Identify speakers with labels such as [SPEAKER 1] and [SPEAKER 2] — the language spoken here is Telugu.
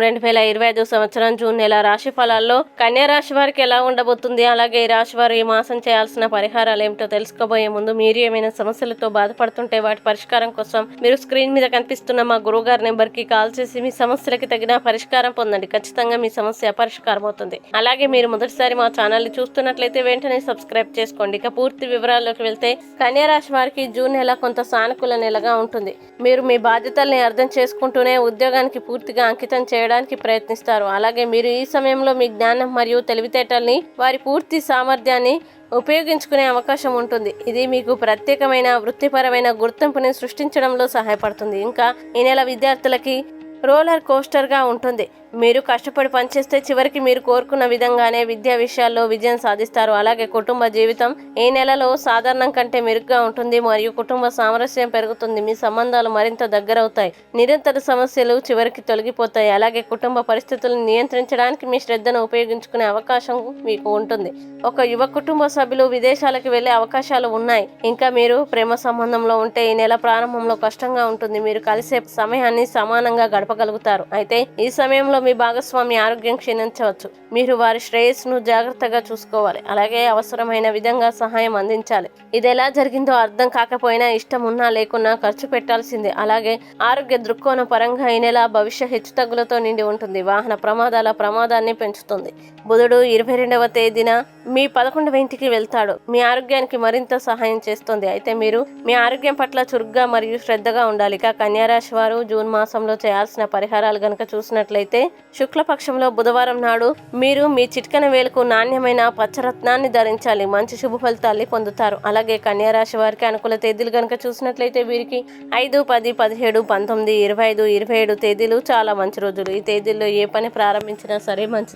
[SPEAKER 1] రెండు వేల ఇరవై ఐదు సంవత్సరం జూన్ నెల రాశి ఫలాల్లో కన్యా రాశి వారికి ఎలా ఉండబోతుంది? అలాగే ఈ రాశి వారు ఈ మాసం చేయాల్సిన పరిహారాలు ఏమిటో తెలుసుకోబోయే ముందు మీరు ఏమైనా సమస్యలతో బాధపడుతుంటే వాటి పరిష్కారం కోసం మీరు స్క్రీన్ మీద కనిపిస్తున్న మా గురువు గారి నెంబర్కి కాల్ చేసి మీ సమస్యలకి తగిన పరిష్కారం పొందండి. ఖచ్చితంగా మీ సమస్య పరిష్కారం అవుతుంది. అలాగే మీరు మొదటిసారి మా ఛానల్ని చూస్తున్నట్లయితే వెంటనే సబ్స్క్రైబ్ చేసుకోండి. ఇక పూర్తి వివరాల్లోకి వెళ్తే కన్యా రాశి వారికి జూన్ నెల కొంత సానుకూల నెలగా ఉంటుంది. మీరు మీ బాధ్యతల్ని అర్థం చేసుకుంటూనే ఉద్యోగానికి పూర్తిగా అంకితం చేయడానికి ప్రయత్నిస్తారు. అలాగే మీరు ఈ సమయంలో మీ జ్ఞానం మరియు తెలివితేటల్ని వారి పూర్తి సామర్థ్యాన్ని ఉపయోగించుకునే అవకాశం ఉంటుంది. ఇది మీకు ప్రత్యేకమైన వృత్తిపరమైన గుర్తింపుని సృష్టించడంలో సహాయపడుతుంది. ఇంకా ఈ నెల విద్యార్థులకి రోలర్ కోస్టర్గా ఉంటుంది. మీరు కష్టపడి పనిచేస్తే చివరికి మీరు కోరుకున్న విధంగానే విద్యా విషయాల్లో విజయం సాధిస్తారు. అలాగే కుటుంబ జీవితం ఈ నెలలో సాధారణం కంటే మెరుగ్గా ఉంటుంది మరియు కుటుంబ సామరస్యం పెరుగుతుంది. మీ సంబంధాలు మరింత దగ్గరవుతాయి. నిరంతర సమస్యలు చివరికి తొలగిపోతాయి. అలాగే కుటుంబ పరిస్థితులను నియంత్రించడానికి మీ శ్రద్ధను ఉపయోగించుకునే అవకాశం మీకు ఉంటుంది. ఒక యువ కుటుంబ సభ్యులు విదేశాలకు వెళ్ళే అవకాశాలు ఉన్నాయి. ఇంకా మీరు ప్రేమ సంబంధంలో ఉంటే ఈ నెల ప్రారంభంలో కష్టంగా ఉంటుంది. మీరు కలిసే సమయాన్ని సమానంగా గడపగలుగుతారు. అయితే ఈ సమయంలో మీ భాగస్వామి ఆరోగ్యం క్షీణించవచ్చు. మీరు వారి శ్రేయస్సును జాగ్రత్తగా చూసుకోవాలి. అలాగే అవసరమైన విధంగా సహాయం అందించాలి. ఇది ఎలా జరిగిందో అర్థం కాకపోయినా ఇష్టం ఉన్నా లేకున్నా ఖర్చు పెట్టాల్సిందే. అలాగే ఆరోగ్య దృక్కోణ పరంగా ఈ నెల భవిష్య హెచ్చుతగ్గులతో నిండి ఉంటుంది. వాహన ప్రమాదాల ప్రమాదాన్ని పెంచుతుంది. బుధుడు ఇరవై రెండవ తేదీన మీ పదకొండవ ఇంటికి వెళ్తాడు. మీ ఆరోగ్యానికి మరింత సహాయం చేస్తుంది. అయితే మీరు మీ ఆరోగ్యం పట్ల చురుగ్గా మరియు శ్రద్ధగా ఉండాలి. ఇక కన్యారాశి వారు జూన్ మాసంలో చేయాల్సిన పరిహారాలు గనక చూసినట్లయితే శుక్లపక్షంలో బుధవారం నాడు మీరు మీ చిట్కన వేలకు నాణ్యమైన పచ్చరత్నాన్ని ధరించాలి. మంచి శుభ ఫలితాల్ని పొందుతారు. అలాగే కన్యారాశి వారికి అనుకూల తేదీలు గనక చూసినట్లయితే వీరికి ఐదు పది పదిహేడు పంతొమ్మిది ఇరవై ఐదు ఇరవై ఏడు తేదీలు చాలా మంచి రోజులు. ఈ తేదీల్లో ఏ పని ప్రారంభించినా సరే మంచి